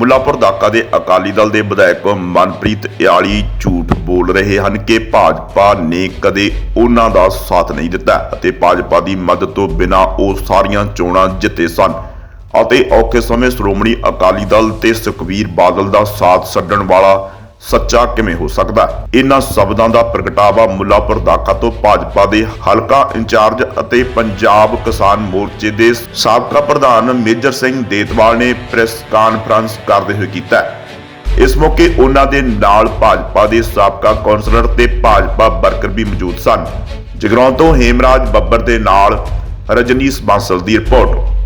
ਮੁੱਲਾਪੁਰ ਦਾਕਾ ਦੇ ਅਕਾਲੀ ਦਲ ਦੇ ਵਿਧਾਇਕ ਮਨਪ੍ਰੀਤ ਇਆਲੀ ਝੂਠ ਬੋਲ ਰਹੇ ਹਨ ਕਿ ਭਾਜਪਾ ਨੇ ਕਦੇ ਉਹਨਾਂ ਦਾ ਸਾਥ ਨਹੀਂ ਦਿੱਤਾ ਅਤੇ ਭਾਜਪਾ ਦੀ ਮਦਦ ਤੋਂ ਬਿਨਾਂ ਉਹ ਸਾਰੀਆਂ ਚੋਣਾਂ ਜਿੱਤੇ ਸਨ। ਅਤੇ ਔਖੇ ਸਮੇਂ ਸ਼੍ਰੋਮਣੀ ਅਕਾਲੀ ਦਲ ਤੇ ਸੁਖਬੀਰ ਬਾਦਲ ਦਾ ਸਾਥ ਛੱਡਣ ਵਾਲਾ ਸੱਚਾ ਕਿਵੇਂ ਹੋ ਸਕਦਾ? ਇਹਨਾਂ ਸ਼ਬਦਾਂ ਦਾ ਪ੍ਰਗਟਾਵਾ ਮੁੱਲਾਪੁਰ ਦਾਖਾ ਤੋਂ ਭਾਜਪਾ ਦੇ ਹਲਕਾ ਇੰਚਾਰਜ ਅਤੇ ਪੰਜਾਬ ਕਿਸਾਨ ਮੋਰਚੇ ਦੇ ਸਾਬਕਾ ਪ੍ਰਧਾਨ ਮੇਜਰ ਸਿੰਘ ਦੇਤਵਾਲ ਨੇ ਪ੍ਰੈਸ ਕਾਨਫਰੰਸ ਕਰਦੇ ਹੋਏ ਕੀਤਾ ਇਸ ਮੌਕੇ ਉਹਨਾਂ ਦੇ ਨਾਲ ਭਾਜਪਾ ਦੇ ਸਾਬਕਾ ਕੌਂਸਲਰ ਤੇ ਭਾਜਪਾ ਵਰਕਰ ਵੀ ਮੌਜੂਦ ਸਨ। ਜਗਰਾਉਂ ਤੋਂ ਹੇਮਰਾਜ ਬੱਬਰ ਦੇ ਨਾਲ ਰਜਨੀਸ਼ ਬਾਂਸਲ ਦੀ ਰਿਪੋਰਟ।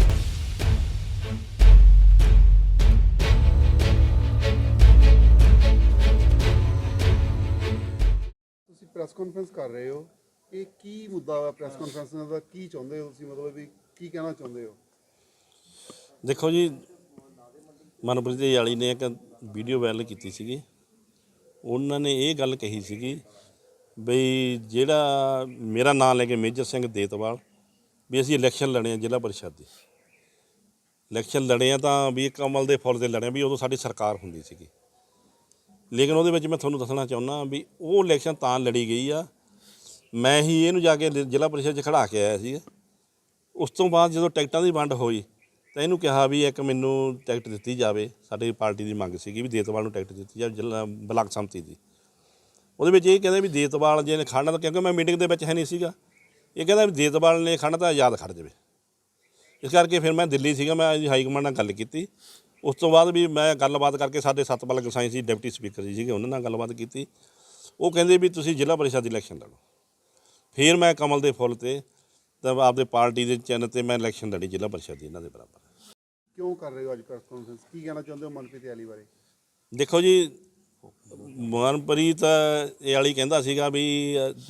ਪ੍ਰੈਸ ਕਾਨਫਰੰਸ ਕਰ ਰਹੇ ਹੋ, ਇਹ ਕੀ ਮੁੱਦਾ ਵਾ ਪ੍ਰੈਸ ਕਾਨਫਰੰਸ ਦਾ? ਕੀ ਚਾਹੁੰਦੇ ਹੋ ਤੁਸੀਂ? ਮਤਲਬ ਵੀ ਕੀ ਕਹਿਣਾ ਚਾਹੁੰਦੇ ਹੋ? ਦੇਖੋ ਜੀ, ਮਨਪ੍ਰੀਤ ਯਾਲੀ ਨੇ ਇੱਕ ਵੀਡੀਓ ਵਾਇਰਲ ਕੀਤੀ ਸੀਗੀ। ਉਹਨਾਂ ਨੇ ਇਹ ਗੱਲ ਕਹੀ ਸੀਗੀ ਬਈ ਜਿਹੜਾ ਮੇਰਾ ਨਾਮ ਲੈ ਕੇ ਮੇਜਰ ਸਿੰਘ ਦੇਤਵਾਲ, ਵੀ ਅਸੀਂ ਇਲੈਕਸ਼ਨ ਲੜੇ ਆ ਜ਼ਿਲ੍ਹਾ ਪਰਿਸ਼ਦ ਦੀ। ਇਲੈਕਸ਼ਨ ਲੜੇ ਆ ਤਾਂ ਵੀ ਇਹ ਕਮਲ ਦੇ ਫੁੱਲ ਦੇ ਲੜੇ ਵੀ ਉਦੋਂ ਸਾਡੀ ਸਰਕਾਰ ਹੁੰਦੀ ਸੀਗੀ। ਲੇਕਿਨ ਉਹਦੇ ਵਿੱਚ ਮੈਂ ਤੁਹਾਨੂੰ ਦੱਸਣਾ ਚਾਹੁੰਦਾ ਵੀ ਉਹ ਇਲੈਕਸ਼ਨ ਤਾਂ ਲੜੀ ਗਈ ਆ। ਮੈਂ ਹੀ ਇਹਨੂੰ ਜਾ ਕੇ ਜ਼ਿਲ੍ਹਾ ਪਰਿਸ਼ਦ 'ਚ ਖੜਾ ਕੇ ਆਇਆ ਸੀ ਉਸ ਤੋਂ ਬਾਅਦ ਜਦੋਂ ਟਿਕਟਾਂ ਦੀ ਵੰਡ ਹੋਈ ਤਾਂ ਇਹਨੂੰ ਕਿਹਾ ਵੀ ਇੱਕ ਮੈਨੂੰ ਟਿਕਟ ਦਿੱਤੀ ਜਾਵੇ। ਸਾਡੀ ਪਾਰਟੀ ਦੀ ਮੰਗ ਸੀਗੀ ਵੀ ਦੇਤਵਾਲ ਨੂੰ ਟਿਕਟ ਦਿੱਤੀ ਜਾਵੇ, ਜ਼ਿਲ੍ਹਾ, ਬਲਾਕ ਸੰਮਤੀ ਦੀ। ਉਹਦੇ ਵਿੱਚ ਇਹ ਕਹਿੰਦੇ ਵੀ ਦੇਤਵਾਲ ਜੇ ਨੇ ਖੜਨਾ ਤਾਂ, ਕਿਉਂਕਿ ਮੈਂ ਮੀਟਿੰਗ ਦੇ ਵਿੱਚ ਹੈ ਨਹੀਂ ਸੀਗਾ। ਇਹ ਕਹਿੰਦਾ ਵੀ ਦੇਤਵਾਲ ਨੇ ਖੜਨਾ ਤਾਂ ਆਜ਼ਾਦ ਖੜ ਜਾਵੇ। ਇਸ ਕਰਕੇ ਫਿਰ ਮੈਂ ਦਿੱਲੀ ਸੀਗਾ, ਮੈਂ ਹਾਈ ਕਮਾਂਡ ਨਾਲ ਗੱਲ ਕੀਤੀ। ਉਸ ਤੋਂ ਬਾਅਦ ਵੀ ਮੈਂ ਗੱਲਬਾਤ ਕਰਕੇ ਸਾਡੇ ਸਤਪਾਲ ਗਸਾਈ ਸੀ ਡਿਪਟੀ ਸਪੀਕਰ ਜੀ ਸੀਗੇ ਉਹਨਾਂ ਨਾਲ ਗੱਲਬਾਤ ਕੀਤੀ। ਉਹ ਕਹਿੰਦੇ ਵੀ ਤੁਸੀਂ ਜ਼ਿਲ੍ਹਾ ਪਰਿਸ਼ਦ ਦੀ ਇਲੈਕਸ਼ਨ ਲੜੋ। ਫਿਰ ਮੈਂ ਕਮਲ ਦੇ ਫੁੱਲ ਤੇ ਤਾਂ ਆਪਦੇ ਪਾਰਟੀ ਦੇ ਚਿੰਨ੍ਹ ਤੇ ਮੈਂ ਇਲੈਕਸ਼ਨ ਲੜੀ ਜ਼ਿਲ੍ਹਾ ਪਰਿਸ਼ਦ ਦੀ ਇਹਨਾਂ ਦੇ ਬਰਾਬਰ। ਕਿਉਂ ਕਰ ਰਹੇ ਹੋ ਅੱਜ ਪ੍ਰੈਸ ਕਾਨਫਰੰਸ ਕੀ ਕਹਿਣਾ ਚਾਹੁੰਦੇ ਹੋ ਮਨਪ੍ਰੀਤ ਆਲੀ ਬਾਰੇ? ਦੇਖੋ ਜੀ ਮਨਪ੍ਰੀਤ ਇਹ ਵਾਲੀ ਕਹਿੰਦਾ ਸੀਗਾ ਵੀ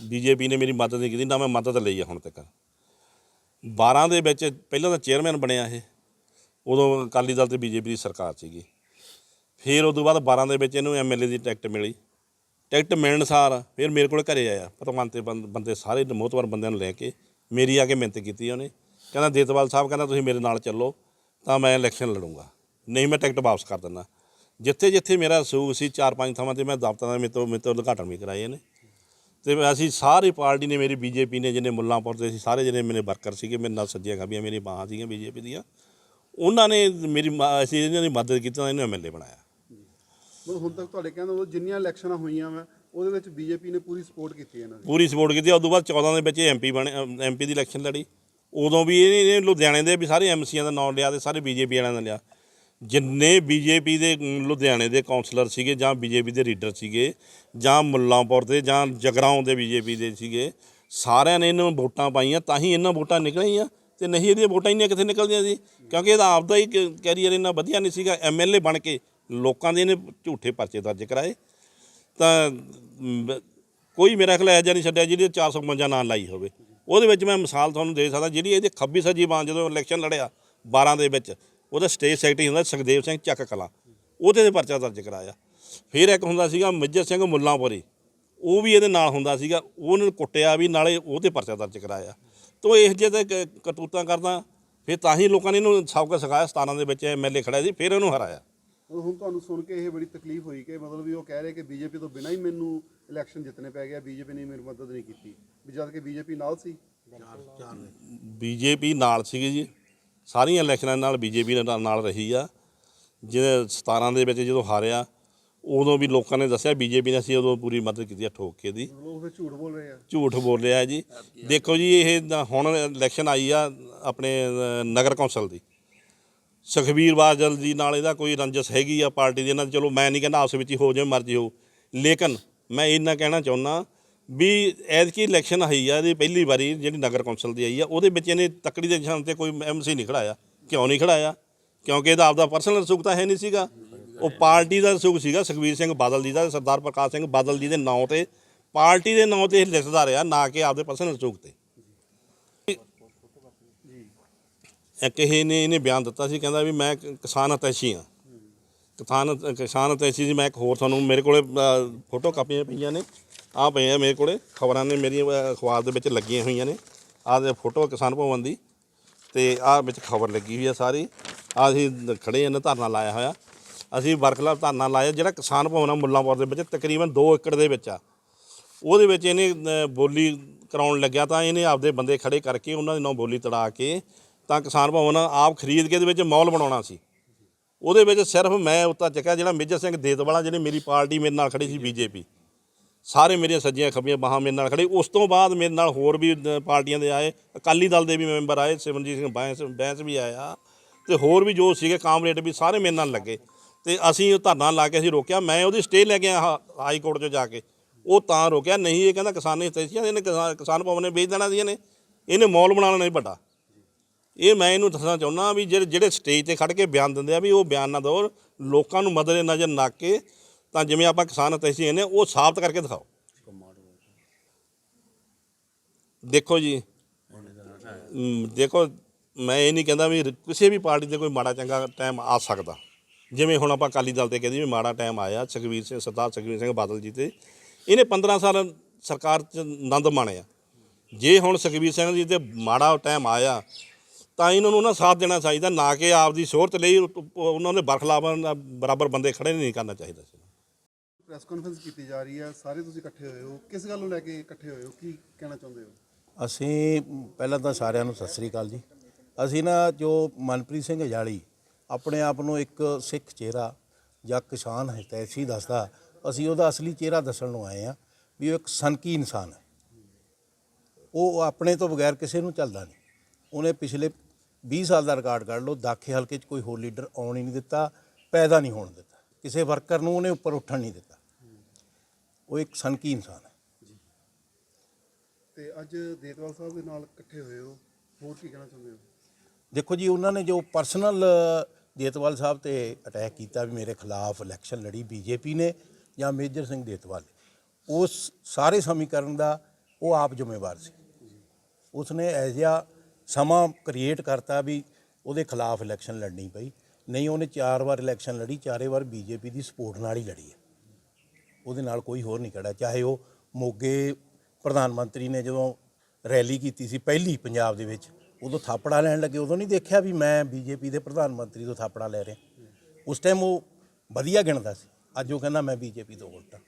ਬੀਜੇਪੀ ਨੇ ਮੇਰੀ ਮਦਦ ਨਹੀਂ ਕੀਤੀ ਨਾ ਮੈਂ ਮਦਦ ਲਈ ਆ ਹੁਣ ਤੱਕ। 12 ਦੇ ਵਿੱਚ ਪਹਿਲਾਂ ਤਾਂ ਚੇਅਰਮੈਨ ਬਣਿਆ ਇਹ। ਉਦੋਂ ਅਕਾਲੀ ਦਲ ਤੇ ਬੀਜੇਪੀ ਦੀ ਸਰਕਾਰ ਸੀਗੀ। ਫਿਰ ਉਸ ਤੋਂ ਬਾਅਦ 12 ਦੇ ਵਿੱਚ ਇਹਨੂੰ ਐਮਐਲਏ ਦੀ ਟਿਕਟ ਮਿਲੀ। ਟਿਕਟ ਮਿਲਣ ਸਾਰ ਫਿਰ ਮੇਰੇ ਕੋਲ ਘਰੇ ਆਇਆ। ਪਤਵੰਤ ਤੇ ਬੰਦ- ਬੰਦੇ ਸਾਰੇ ਮੋਤਵਰ ਬੰਦਿਆਂ ਨੂੰ ਲੈ ਕੇ ਮੇਰੀ ਆ ਕੇ ਮਿਹਨਤ ਕੀਤੀ ਉਹਨੇ। ਕਹਿੰਦਾ, ਦੇਤਵਾਲ ਸਾਹਿਬ, ਕਹਿੰਦਾ ਤੁਸੀਂ ਮੇਰੇ ਨਾਲ ਚੱਲੋ, ਤਾਂ ਮੈਂ ਇਲੈਕਸ਼ਨ ਲੜੂੰਗਾ। ਨਹੀਂ, ਮੈਂ ਟਿਕਟ ਵਾਪਸ ਕਰ ਦਿੰਦਾ। ਜਿੱਥੇ ਜਿੱਥੇ ਮੇਰਾ ਸੂਗ ਸੀ, ਚਾਰ ਪੰਜ ਥਾਵਾਂ ਤੇ ਮੈਂ ਦਫ਼ਤਰਾਂ ਦੇ ਮੇਰੇ ਤੋਂ ਮੇਰੇ ਤੋਂ ਉਦਘਾਟਨ ਵੀ ਕਰਾਏ ਨੇ ਤੇ ਅਸੀਂ ਸਾਰੀ ਪਾਰਟੀ ਨੇ, ਮੇਰੀ ਬੀਜੇਪੀ ਨੇ ਜਿਹਨੇ ਮੁੱਲਾਂਪੁਰ ਦੇ ਸੀ, ਸਾਰੇ ਜਿਹੜੇ ਮੇਰੇ ਵਰਕਰ ਸੀਗੇ, ਮੇਰੇ ਨਾਲ ਸੱਜੀਆਂ ਖੱਬੀਆਂ ਮੇਰੀ ਬਾਹਾਂ ਸੀਗੀਆਂ ਬੀਜੇਪੀ ਦੀਆਂ। ਉਹਨਾਂ ਨੇ ਮੇਰੀ ਮ- ਅਸੀਂ ਇਹਨਾਂ ਦੀ ਮਦਦ ਕੀਤੀ ਤਾਂ ਇਹਨੂੰ ਐਮਐਲਏ ਬਣਾਇਆ। ਮਤਲਬ ਹੁਣ ਤੱਕ ਤੁਹਾਡੇ ਕਹਿੰਦੇ ਉਹ ਜਿੰਨੀਆਂ ਇਲੈਕਸ਼ਨਾਂ ਹੋਈਆਂ ਵਾ ਉਹਦੇ ਵਿੱਚ ਬੀਜੇਪੀ ਨੇ ਪੂਰੀ ਸਪੋਰਟ ਕੀਤੀ ਹੈ ਇਹਨਾਂ ਦੀ। ਪੂਰੀ ਸਪੋਰਟ ਕੀਤੀ ਉਸ ਤੋਂ ਬਾਅਦ 14 ਦੇ ਵਿੱਚ ਐਮਪੀ ਬਣੇ ਐਮਪੀ ਦੀ ਇਲੈਕਸ਼ਨ ਲੜੀ। ਉਦੋਂ ਵੀ ਇਹਨੇ ਇਹਨੇ ਲੁਧਿਆਣੇ ਦੇ ਵੀ ਸਾਰੇ ਐਮਸੀਆਂ ਦਾ ਨਾਮ ਲਿਆ ਤੇ ਸਾਰੇ ਬੀਜੇਪੀ ਵਾਲਿਆਂ ਦਾ ਲਿਆ। ਜਿੰਨੇ ਬੀਜੇਪੀ ਦੇ ਅਮ, ਲੁਧਿਆਣੇ ਦੇ ਕਾਉਂਸਲਰ ਸੀਗੇ ਜਾਂ ਬੀਜੇਪੀ ਦੇ ਲੀਡਰ ਸੀਗੇ ਜਾਂ ਮੁੱਲਾਂਪੁਰ ਦੇ ਜਾਂ ਜਗਰਾਉਂ ਦੇ ਬੀਜੇਪੀ ਦੇ ਸੀਗੇ ਸਾਰਿਆਂ ਨੇ ਇਹਨੂੰ ਵੋਟਾਂ ਪਾਈਆਂ ਤਾਂ ਹੀ ਇਹਨਾਂ ਵੋਟਾਂ ਨਿਕਲੀਆਂ। ਤੇ ਨਹੀਂ ਇਹਦੀਆਂ ਵੋਟਾਂ ਇੰਨੀਆਂ ਕਿੱਥੇ ਨਿਕਲਦੀਆਂ ਸੀ ਕਿਉਂਕਿ ਇਹਦਾ ਆਪਦਾ ਹੀ ਕੈਰੀਅਰ ਇੰਨਾ ਵਧੀਆ ਨਹੀਂ ਸੀਗਾ ਐਮਐਲਏ ਬਣ ਕੇ ਲੋਕਾਂ ਦੇ ਇਹਨੇ ਝੂਠੇ ਪਰਚੇ ਦਰਜ ਕਰਾਏ। ਤਾਂ ਕੋਈ ਮੇਰਾ ਖਿਆਲ ਇਹੋ ਜਿਹਾ ਨਹੀਂ ਛੱਡਿਆ ਜਿਹਦੇ 452 ਨਾਂ ਲਾਈ ਹੋਵੇ। ਉਹਦੇ ਵਿੱਚ ਮੈਂ ਮਿਸਾਲ ਤੁਹਾਨੂੰ ਦੇ ਸਕਦਾ, ਜਿਹੜੀ ਇਹਦੇ ਖੱਬੀ ਸੱਜੀ ਬਾਂ ਜਦੋਂ ਇਲੈਕਸ਼ਨ ਲੜਿਆ 12 ਦੇ ਵਿੱਚ, ਉਹਦਾ ਸਟੇਟ ਸੈਕਟਰੀ ਹੁੰਦਾ ਸੁਖਦੇਵ ਸਿੰਘ ਚੱਕ ਕਲਾ ਉਹਦੇ ਤੇ ਪਰਚਾ ਦਰਜ ਕਰਾਇਆ। ਫਿਰ ਇੱਕ ਹੁੰਦਾ ਸੀਗਾ ਮੇਜਰ ਸਿੰਘ ਮੁੱਲਾਂਪੁਰੀ, ਉਹ ਵੀ ਇਹਦੇ ਨਾਲ ਹੁੰਦਾ ਸੀਗਾ, ਉਹਨੂੰ ਕੁੱਟਿਆ ਵੀ, ਨਾਲੇ ਉਹਦੇ ਪਰਚਾ ਦਰਜ ਕਰਾਇਆ। ਤੋ ਇਹ ਜਿਹੇ ਤੇ ਕ- ਕਰਤੂਤਾਂ ਕਰਦਾ ਫਿਰ ਤਾਂ ਹੀ ਲੋਕਾਂ ਨੇ ਇਹਨੂੰ ਸਬਕ ਸਿਖਾਇਆ 17 ਦੇ ਵਿੱਚ ਐਮਐਲਏ ਖੜਿਆ ਸੀ ਫਿਰ ਇਹਨੂੰ ਹਰਾਇਆ। ਮਤਲਬ ਹੁਣ ਤੁਹਾਨੂੰ ਸੁਣ ਕੇ ਇਹ ਬੜੀ ਤਕਲੀਫ ਹੋਈ ਕਿ ਮਤਲਬ ਵੀ ਉਹ ਕਹਿ ਰਹੇ ਕਿ ਬੀਜੇਪੀ ਤੋਂ ਬਿਨਾਂ ਹੀ ਮੈਨੂੰ ਇਲੈਕਸ਼ਨ ਜਿੱਤਨੇ ਪੈ ਗਿਆ ਬੀਜੇਪੀ ਨੇ ਮੇਰੀ ਮਦਦ ਨਹੀਂ ਕੀਤੀ। ਵੀ ਜਦ ਕਿ ਬੀਜੇਪੀ ਨਾਲ ਸੀ? ਬੀਜੇਪੀ ਨਾਲ ਸੀਗੀ ਜੀ। ਸਾਰੀਆਂ ਇਲੈਕਸ਼ਨਾਂ ਨਾਲ ਬੀਜੇਪੀ ਨਾਲ ਨਾਲ ਰਹੀ ਆ। ਜਿਹਦੇ 17 ਦੇ ਵਿੱਚ ਜਦੋਂ ਹਾਰਿਆ ਉਦੋਂ ਵੀ ਲੋਕਾਂ ਨੇ ਦੱਸਿਆ ਬੀਜੇਪੀ ਨੇ ਅਸੀਂ ਉਦੋਂ ਪੂਰੀ ਮਦਦ ਕੀਤੀ ਆ ਠੋਕ ਕੇ ਦੀ। ਉਹ ਫਿਰ ਝੂਠ ਬੋਲ ਰਹੇ ਆ। ਝੂਠ ਬੋਲਿਆ ਹੈ ਜੀ। ਦੇਖੋ ਜੀ ਇਹ ਹੁਣ ਇਲੈਕਸ਼ਨ ਆਈ ਆ ਆਪਣੇ ਅ, ਨਗਰ ਕੌਂਸਲ ਦੀ। ਸੁਖਬੀਰ ਬਾਦਲ ਜੀ ਨਾਲ ਇਹਦਾ ਕੋਈ ਰੰਜਸ ਹੈਗੀ ਆ ਪਾਰਟੀ ਦੀ ਇਹਨਾਂ ਦੀ ਚਲੋ ਮੈਂ ਨਹੀਂ ਕਹਿੰਦਾ ਆਪਸ ਵਿੱਚ ਹੀ ਹੋ ਜਾਵੇ ਮਰਜ਼ੀ ਹੋ। ਲੇਕਿਨ ਮੈਂ ਇੰਨਾ ਕਹਿਣਾ ਚਾਹੁੰਦਾ ਵੀ ਐਤਕੀ ਇਲੈਕਸ਼ਨ ਆਈ ਆ ਇਹਦੀ ਪਹਿਲੀ ਵਾਰੀ ਜਿਹੜੀ ਨਗਰ ਕੌਂਸਲ ਦੀ ਆਈ ਆ ਉਹਦੇ ਵਿੱਚ ਇਹਨੇ ਤੱਕੜੀ ਦੇ ਨਿਸ਼ਾਨ ਤੇ ਕੋਈ ਐਮਸੀ ਨਹੀਂ ਖੜਾਇਆ। ਕਿਉਂ ਨਹੀਂ ਖੜਾਇਆ? ਕਿਉਂਕਿ ਇਹਦਾ ਆਪਦਾ ਪਰਸਨਲ ਸੁੱਖ ਤਾਂ ਹੈ ਨਹੀਂ ਸੀਗਾ। ਉਹ ਪਾਰਟੀ ਦਾ ਸੁੱਖ ਸੀਗਾ ਸੁਖਬੀਰ ਸਿੰਘ ਬਾਦਲ ਜੀ ਦਾ ਸਰਦਾਰ ਪ੍ਰਕਾਸ਼ ਸਿੰਘ ਬਾਦਲ ਜੀ ਦੇ ਨਾਂ ਤੇ। ਪਾਰਟੀ ਦੇ ਨਾਂ ਤੇ ਇਹ ਲਿਖਦਾ ਰਿਹਾ ਨਾ ਕਿ ਆਪਦੇ ਪਰਸਨਲ ਸੁੱਖ ਤੇ। ਇੱਕ ਇਹ ਨੇ ਇਹਨੇ ਬਿਆਨ ਦਿੱਤਾ ਸੀ ਕਹਿੰਦਾ ਵੀ ਮੈਂ ਕਿਸਾਨ ਅਤੈਸ਼ੀ ਆ ਕਿਸਾਨ ਕਿਸਾਨ ਅਤੈਸ਼ੀ ਜੀ ਮੈਂ ਇੱਕ ਹੋਰ ਤੁਹਾਨੂੰ ਮੇਰੇ ਕੋਲੇ ਫੋਟੋ ਕਾਪੀਆਂ ਪਈਆਂ ਨੇ। ਆ ਪਈਆਂ ਮੇਰੇ ਕੋਲੇ ਖਬਰਾਂ ਨੇ ਮੇਰੀਆਂ ਅ, ਅਖਬਾਰ ਦੇ ਵਿੱਚ ਲੱਗੀਆਂ ਹੋਈਆਂ ਨੇ। ਆਹ ਦੇ ਫੋਟੋ ਕਿਸਾਨ ਭਵਨ ਦੀ। ਤੇ ਆਹ ਵਿੱਚ ਖਬਰ ਲੱਗੀ ਹੋਈ ਆ ਸਾਰੀ। ਆ ਅਸੀਂ ਖੜੇ ਇਹਨਾਂ ਧਰਨਾ ਲਾਇਆ ਹੋਇਆ। ਅਸੀਂ ਵਰਖਲਾ ਧਰਨਾ ਲਾਇਆ, ਜਿਹੜਾ ਕਿਸਾਨ ਭਵਨ ਆ ਮੁੱਲਾਂਪੁਰ ਦੇ ਵਿੱਚ, ਤਕਰੀਬਨ 2 ਏਕੜ ਦੇ ਵਿੱਚ ਆ। ਉਹਦੇ ਵਿੱਚ ਇਹਨੇ ਬੋਲੀ ਕਰਾਉਣ ਲੱਗਿਆ ਤਾਂ ਇਹਨੇ ਆਪਦੇ ਬੰਦੇ ਖੜੇ ਕਰਕੇ ਉਹਨਾਂ ਦੇ ਨਾਲ ਬੋਲੀ ਤੜਾ ਕੇ ਤਾਂ ਕਿਸਾਨ ਭਵਨ ਆਪ ਖਰੀਦ ਕੇ ਇਹਦੇ ਵਿੱਚ ਮੌਲ ਬਣਾਉਣਾ ਸੀ। ਉਹਦੇ ਵਿੱਚ ਸਿਰਫ ਮੈਂ ਉੱਤਾ ਚੱਕਿਆ, ਜਿਹੜਾ ਮੇਜਰ ਸਿੰਘ ਦੇਤਵਾਲਾ ਜਿਹੜੇ ਮੇਰੀ ਪਾਰਟੀ ਮੇਰੇ ਨਾਲ ਖੜੀ ਸੀ ਬੀਜੇਪੀ। ਸਾਰੇ ਮੇਰੀਆਂ ਸੱਜੀਆਂ ਖੱਬੀਆਂ ਬਾਹਾਂ ਮੇਰੇ ਨਾਲ ਖੜੇ। ਉਸ ਤੋਂ ਬਾਅਦ ਮੇਰੇ ਨਾਲ ਹੋਰ ਵੀ ਪਾਰਟੀਆਂ ਦੇ ਆਏ। ਅਕਾਲੀ ਦਲ ਦੇ ਵੀ ਮੈਂਬਰ ਆਏ, ਸਿਮਰਨਜੀਤ ਸਿੰਘ ਬੈਂਸ ਬੈਂਸ ਵੀ ਆਇਆ। ਤੇ ਹੋਰ ਵੀ ਜੋ ਸੀਗੇ, ਕਾਮਰੇਡ ਵੀ ਸਾਰੇ ਮੇਰੇ ਨਾਲ ਲੱਗੇ। ਤੇ ਅਸੀਂ ਉਹ ਧਰਨਾ ਲਾ ਕੇ ਅਸੀਂ ਰੋਕਿਆ। ਮੈਂ ਉਹਦੀ ਸਟੇ ਲੈ ਕੇ ਆਇਆ ਹਾ- ਹਾਈ ਕੋਰਟ 'ਚ ਜਾ ਕੇ। ਉਹ ਤਾਂ ਰੋਕਿਆ। ਨਹੀਂ ਇਹ ਕਹਿੰਦਾ ਕਿਸਾਨੀ ਤੈਸੀਆਂ ਇਹਨੇ ਕਿਸਾਨ ਕਿਸਾਨ ਭਵਨ ਨੇ ਵੇਚ ਦੇਣਾ ਸੀ ਇਹਨੇ। ਇਹਨੇ ਮੌਲ ਬਣਾਉਣਾ ਨਹੀਂ ਵੱਡਾ। ਇਹ ਮੈਂ ਇਹਨੂੰ ਦੱਸਣਾ ਚਾਹੁੰਦਾ ਵੀ ਜਿਹੜੇ ਜਿਹੜੇ ਸਟੇਜ ਤੇ ਖੜ ਕੇ ਬਿਆਨ ਦਿੰਦੇ ਆ ਵੀ ਉਹ ਬਿਆਨ ਨਾ ਦਿਓ ਲੋਕਾਂ ਨੂੰ ਮਦਰੇ ਨਜ਼ਰ ਨਾ ਕੇ ਤਾਂ ਜਿਵੇਂ ਆਪਾਂ ਕਿਸਾਨ ਤੈਸੀ ਨੇ ਉਹ ਸਾਬਤ ਕਰਕੇ ਦਿਖਾਓ। ਦੇਖੋ ਜੀ। ਅਮ, ਦੇਖੋ ਮੈਂ ਇਹ ਨਹੀਂ ਕਹਿੰਦਾ ਵੀ ਕਿਸੇ ਵੀ ਪਾਰਟੀ ਤੇ ਕੋਈ ਮਾੜਾ ਚੰਗਾ ਟਾਈਮ ਆ ਸਕਦਾ। ਜਿਵੇਂ ਹੁਣ ਆਪਾਂ ਅਕਾਲੀ ਦਲ ਤੇ ਕਹਿੰਦੇ ਵੀ ਮਾੜਾ ਟਾਈਮ ਆਇਆ ਸੁਖਬੀਰ ਸਿੰਘ ਸਰਦਾਰ ਸੁਖਬੀਰ ਸਿੰਘ ਬਾਦਲ ਜੀ ਤੇ। ਇਹਨੇ 15 ਸਾਲ ਸਰਕਾਰ ਚ ਆਨੰਦ ਮਾਣਿਆ। ਜੇ ਹੁਣ ਸੁਖਬੀਰ ਸਿੰਘ ਜੀ ਤੇ ਮਾੜਾ ਟਾਈਮ ਆਇਆ ਤਾਂ ਇਹਨਾਂ ਨੂੰ ਨਾ ਸਾਥ ਦੇਣਾ ਚਾਹੀਦਾ ਨਾ ਕਿ ਆਪਦੀ ਸ਼ੋਹਰਤ ਲਈ ਉਹ- ਉਹਨਾਂ ਦੇ ਬਰਖਲਾਫਾਂ ਦਾ ਬਰਾਬਰ ਬੰਦੇ ਖੜੇ ਨਹੀਂ ਕਰਨਾ ਚਾਹੀਦਾ ਸੀ। ਪ੍ਰੈਸ ਕਾਨਫਰੰਸ ਕੀਤੀ ਜਾ ਰਹੀ ਹੈ ਸਾਰੇ ਤੁਸੀਂ ਇਕੱਠੇ ਹੋਏ ਹੋ। ਕਿਸ ਗੱਲ ਨੂੰ ਲੈ ਕੇ ਇਕੱਠੇ ਹੋਏ ਹੋ? ਕੀ ਕਹਿਣਾ ਚਾਹੁੰਦੇ ਹੋ? ਅਸੀਂ ਪਹਿਲਾਂ ਤਾਂ ਸਾਰਿਆਂ ਨੂੰ ਸਤਿ ਸ੍ਰੀ ਅਕਾਲ ਜੀ। ਅਸੀਂ ਨਾ ਜੋ ਮਨਪ੍ਰੀਤ ਸਿੰਘ ਜਾਲੀ ਆਪਣੇ ਆਪ ਨੂੰ ਇੱਕ ਸਿੱਖ ਚਿਹਰਾ ਜਾਂ ਕਿਸਾਨ ਹਿਤੈਸ਼ੀ ਦੱਸਦਾ। ਅਸੀਂ ਉਹਦਾ ਅਸਲੀ ਚਿਹਰਾ ਦੱਸਣ ਨੂੰ ਆਏ ਆ ਵੀ ਉਹ ਇੱਕ ਸਨਕੀ ਇਨਸਾਨ ਹੈ। ਉਹ ਆਪਣੇ ਤੋਂ ਬਗੈਰ ਕਿਸੇ ਨੂੰ ਚੱਲਦਾ ਨਹੀਂ। ਉਹਨੇ ਪਿਛਲੇ 20 ਸਾਲ ਦਾ ਰਿਕਾਰਡ ਕੱਢ ਲਓ, ਦਾਖੇ ਹਲਕੇ 'ਚ ਕੋਈ ਹੋਰ ਲੀਡਰ ਆਉਣ ਹੀ ਨਹੀਂ ਦਿੱਤਾ, ਪੈਦਾ ਨਹੀਂ ਹੋਣ ਦਿੱਤਾ। ਕਿਸੇ ਵਰਕਰ ਨੂੰ ਉਹਨੇ ਉੱਪਰ ਉੱਠਣ ਨਹੀਂ ਦਿੱਤਾ। ਉਹ ਇੱਕ ਸਨਕੀ ਇਨਸਾਨ ਹੈ। ਤੇ ਅੱਜ ਦੇਤਵਾਲ ਸਾਹਿਬ ਦੇ ਨਾਲ ਇਕੱਠੇ ਹੋਏ ਹੋ। ਹੋਰ ਕੀ ਕਹਿਣਾ ਚਾਹੁੰਦੇ ਹੋ? ਦੇਖੋ ਜੀ, ਉਹਨਾਂ ਨੇ ਜੋ ਪਰਸਨਲ ਦੇਤਵਾਲ ਸਾਹਿਬ ਤੇ ਅਟੈਕ ਕੀਤਾ ਵੀ ਮੇਰੇ ਖਿਲਾਫ ਇਲੈਕਸ਼ਨ ਲੜੀ ਬੀਜੇਪੀ ਨੇ ਜਾਂ ਮੇਜਰ ਸਿੰਘ ਦੇਤਵਾਲ ਨੇ। ਉਸ ਸਾਰੇ ਸਮੀਕਰਨ ਦਾ ਉਹ ਆਪ ਜ਼ਿੰਮੇਵਾਰ ਸੀ। ਉਸਨੇ ਐਜਿਆ ਸਮਾਂ ਕ੍ਰੀਏਟ ਕਰਤਾ ਵੀ ਉਹਦੇ ਖਿਲਾਫ ਇਲੈਕਸ਼ਨ ਲੜਨੀ ਪਈ। ਨਹੀਂ, ਉਹਨੇ ਚਾਰ ਵਾਰ ਇਲੈਕਸ਼ਨ ਲੜੀ, ਚਾਰੇ ਵਾਰ ਬੀਜੇਪੀ ਦੀ ਸਪੋਰਟ ਨਾਲ ਹੀ ਲੜੀ ਹੈ। ਉਹਦੇ ਨਾਲ ਕੋਈ ਹੋਰ ਨਹੀਂ ਖੜਾ। ਚਾਹੇ ਉਹ ਮੋਗੇ ਪ੍ਰਧਾਨ ਮੰਤਰੀ ਨੇ ਜਦੋਂ ਰੈਲੀ ਕੀਤੀ ਸੀ, ਪਹਿਲੀ ਪੰਜਾਬ ਦੇ ਵਿੱਚ ਉਦੋਂ ਥਾਪੜਾ ਲੈਣ ਲੱਗੇ, ਉਦੋਂ ਨਹੀਂ ਦੇਖਿਆ ਵੀ ਮੈਂ ਬੀਜੇਪੀ ਦੇ ਪ੍ਰਧਾਨ ਮੰਤਰੀ ਤੋਂ ਥਾਪੜਾ ਲੈ ਰਿਹਾ। ਉਸ ਟਾਈਮ ਉਹ ਵਧੀਆ ਗਿਣਦਾ ਸੀ। ਅੱਜ ਉਹ ਕਹਿੰਦਾ ਮੈਂ ਬੀਜੇਪੀ ਤੋਂ ਉਲਟਾ।